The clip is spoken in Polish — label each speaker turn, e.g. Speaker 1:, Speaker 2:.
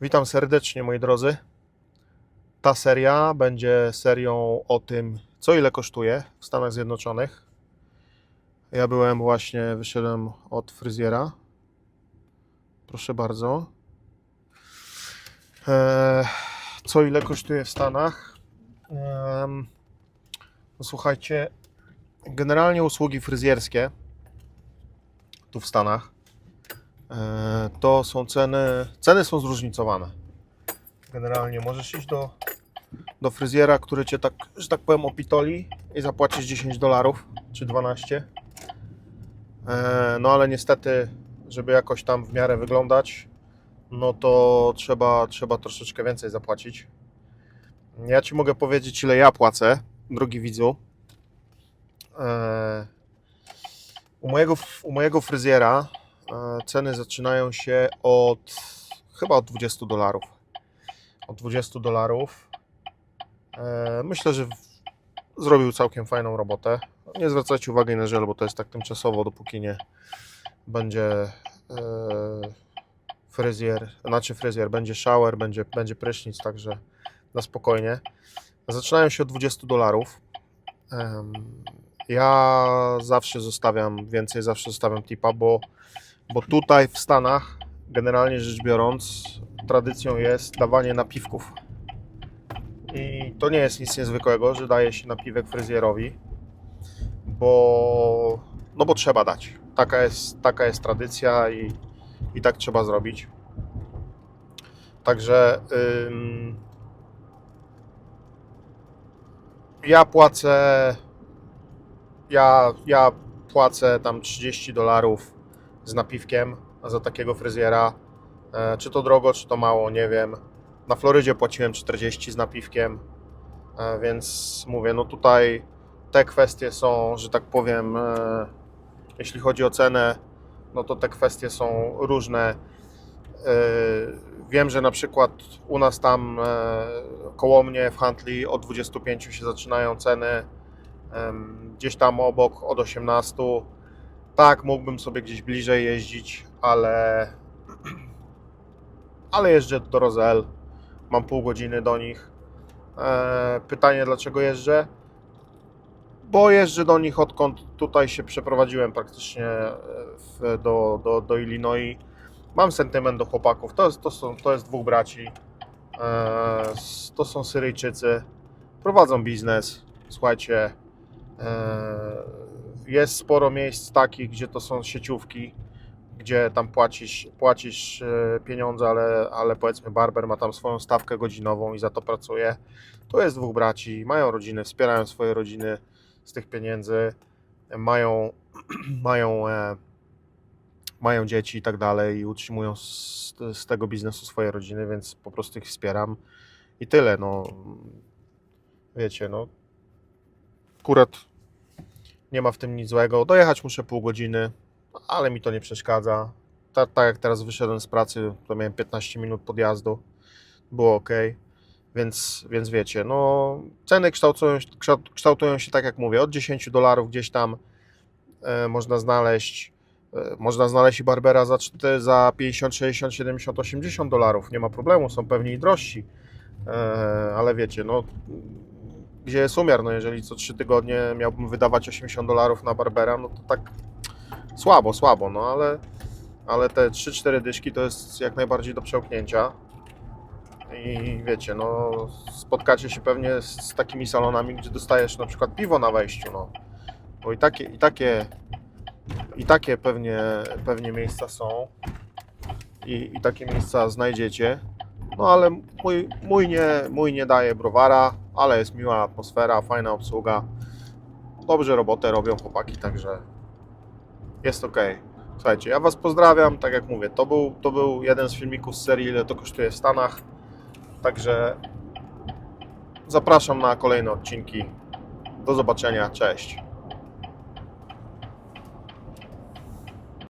Speaker 1: Witam serdecznie, moi drodzy. Ta seria będzie serią o tym, co ile kosztuje w Stanach Zjednoczonych. Ja byłem właśnie, wyszedłem od fryzjera. Proszę bardzo. Eee, co ile kosztuje w Stanach? No słuchajcie, generalnie usługi fryzjerskie tu w Stanach E, to są ceny, ceny są zróżnicowane. Generalnie możesz iść do, do fryzjera, który cię tak, że tak powiem, opitoli i zapłacisz 10 dolarów czy 12. E, No ale niestety, żeby jakoś tam w miarę wyglądać, no to trzeba, trzeba troszeczkę więcej zapłacić. Ja ci mogę powiedzieć, ile ja płacę, drogi widzu. E, U mojego, u mojego fryzjera E, Ceny zaczynają się od chyba od 20 dolarów. Od 20 dolarów. E, Myślę, że zrobił całkiem fajną robotę. Nie zwracajcie uwagi na żel, bo to jest tak tymczasowo, dopóki nie będzie e, fryzjer, znaczy fryzjer, będzie shower, będzie, będzie prysznic, także na spokojnie. Zaczynają się od 20 dolarów. Ja zawsze zostawiam więcej, zawsze zostawiam tipa, bo bo tutaj w Stanach, generalnie rzecz biorąc, tradycją jest dawanie napiwków. I to nie jest nic niezwykłego, że daje się napiwek fryzjerowi, bo, no bo trzeba dać. Taka jest, taka jest tradycja i, i tak trzeba zrobić. Także ym, ja płacę ja, ja płacę tam 30 dolarów z napiwkiem za takiego fryzjera. E, Czy to drogo, czy to mało, nie wiem. Na Florydzie płaciłem 40 z napiwkiem, e, więc mówię, no tutaj te kwestie są, że tak powiem, e, jeśli chodzi o cenę, no to te kwestie są różne. Wiem, że na przykład u nas tam koło mnie w Huntley od 25 się zaczynają ceny, gdzieś tam obok od 18 tak, mógłbym sobie gdzieś bliżej jeździć, ale ale jeżdżę do Rozel. Mam pół godziny do nich. E, pytanie, dlaczego jeżdżę? Bo jeżdżę do nich odkąd tutaj się przeprowadziłem praktycznie e, w, do, do, do Illinois. Mam sentyment do chłopaków. To jest, to są, to jest dwóch braci. E, s- to są Syryjczycy. Prowadzą biznes. Słuchajcie, e, jest sporo miejsc takich, gdzie to są sieciówki, gdzie tam płacisz, płacisz e, pieniądze, ale, ale powiedzmy barber ma tam swoją stawkę godzinową i za to pracuje. To jest dwóch braci, mają rodziny, wspierają swoje rodziny z tych pieniędzy, mają, mają, e, mają dzieci i tak dalej i utrzymują z, z tego biznesu swoje rodziny, więc po prostu ich wspieram i tyle. No, wiecie, no, akurat nie ma w tym nic złego. Dojechać muszę pół godziny, ale mi to nie przeszkadza. Tak, tak jak teraz wyszedłem z pracy, to miałem 15 minut podjazdu. Było ok. Więc, więc wiecie, no ceny kształtują, kształtują się tak jak mówię, od 10 dolarów gdzieś tam e, można znaleźć. E, można znaleźć i Barbera za, czte- za 50, 60, 70, 80 dolarów. Nie ma problemu, są pewnie i drożsi. E, ale wiecie, no gdzie jest umiar, no jeżeli co 3 tygodnie miałbym wydawać 80 dolarów na Barbera, no to tak słabo, słabo, no ale, ale te 3-4 dyszki to jest jak najbardziej do przełknięcia. I wiecie, no spotkacie się pewnie z, z takimi salonami, gdzie dostajesz na przykład piwo na wejściu, no. Bo i takie, i takie i takie pewnie, pewnie miejsca są. I, i takie miejsca znajdziecie, no ale mój, mój, nie, mój nie daje browara, ale jest miła atmosfera, fajna obsługa. Dobrze robotę robią chłopaki, także jest ok. Słuchajcie, ja Was pozdrawiam. Tak jak mówię, to był, to był jeden z filmików z serii, ile to kosztuje w Stanach. Także zapraszam na kolejne odcinki. Do zobaczenia, cześć.